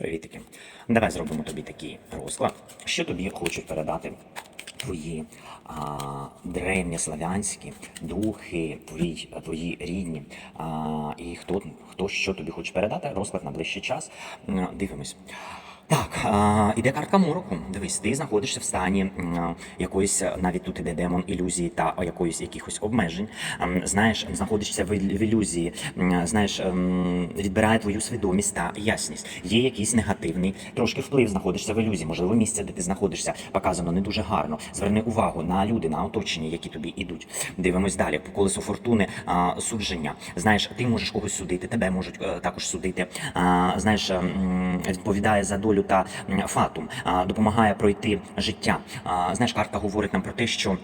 Привітики. Давай зробимо тобі такий розклад, що тобі хочуть передати твої а, древньослав'янські духи, твої, твої рідні. А, і хто, хто що тобі хоче передати, розклад на ближчий час. Дивимось. Так, іде картка мороку. Дивись, ти знаходишся в стані якоїсь, навіть тут іде демон ілюзії та якоїсь якихось обмежень. Знаєш, знаходишся в ілюзії, знаєш, ем, відбирає твою свідомість та ясність. Є якийсь негативний трошки вплив, знаходишся в ілюзії. Можливо, місце, де ти знаходишся, показано не дуже гарно. Зверни увагу на люди, на оточення, які тобі ідуть. Дивимось далі. По колесу фортуни судження. Знаєш, ти можеш когось судити, тебе можуть е, також судити. Знаєш, ем, відповідає за долю та фатум, допомагає пройти життя. Знаєш, карта говорить нам про те, що.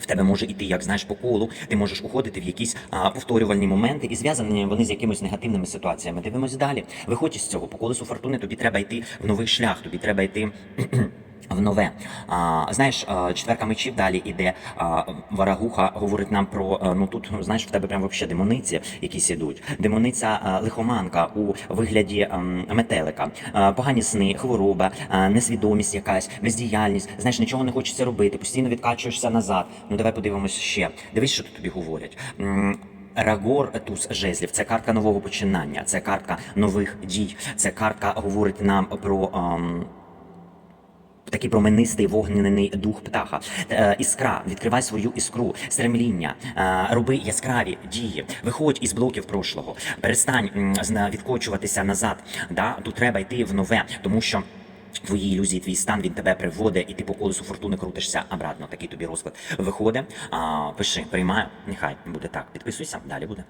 В тебе може іти, як знаєш, по колу, ти можеш уходити в якісь а, повторювальні моменти, і зв'язані вони з якимись негативними ситуаціями. Дивимось далі. Виходь із цього. По колесу фортуни тобі треба йти в новий шлях, тобі треба йти. В нове. А, знаєш, четверка мечів далі іде. А, Варагуха говорить нам про ну тут знаєш, в тебе прям вообще демониці якісь ідуть. Демониця лихоманка у вигляді ам, метелика, погані сни, хвороба, несвідомість якась, бездіяльність. Знаєш, нічого не хочеться робити, постійно відкачуєшся назад. Ну давай подивимось ще. Дивись, що тут тобі говорять. Рагор туз жезлів це картка нового починання, це картка нових дій. Це картка говорить нам про. ам, Такий променистий вогняний дух птаха. Е, іскра, відкривай свою іскру, стремління, е, роби яскраві дії, виходь із блоків прошлого, перестань відкочуватися назад. Да? Тут треба йти в нове, тому що. Твої ілюзії, твій стан він тебе приводить, і ти по колесу фортуни крутишся обратно. Такий тобі розклад виходить. Пиши, приймаю. Нехай буде так. Підписуйся, далі буде.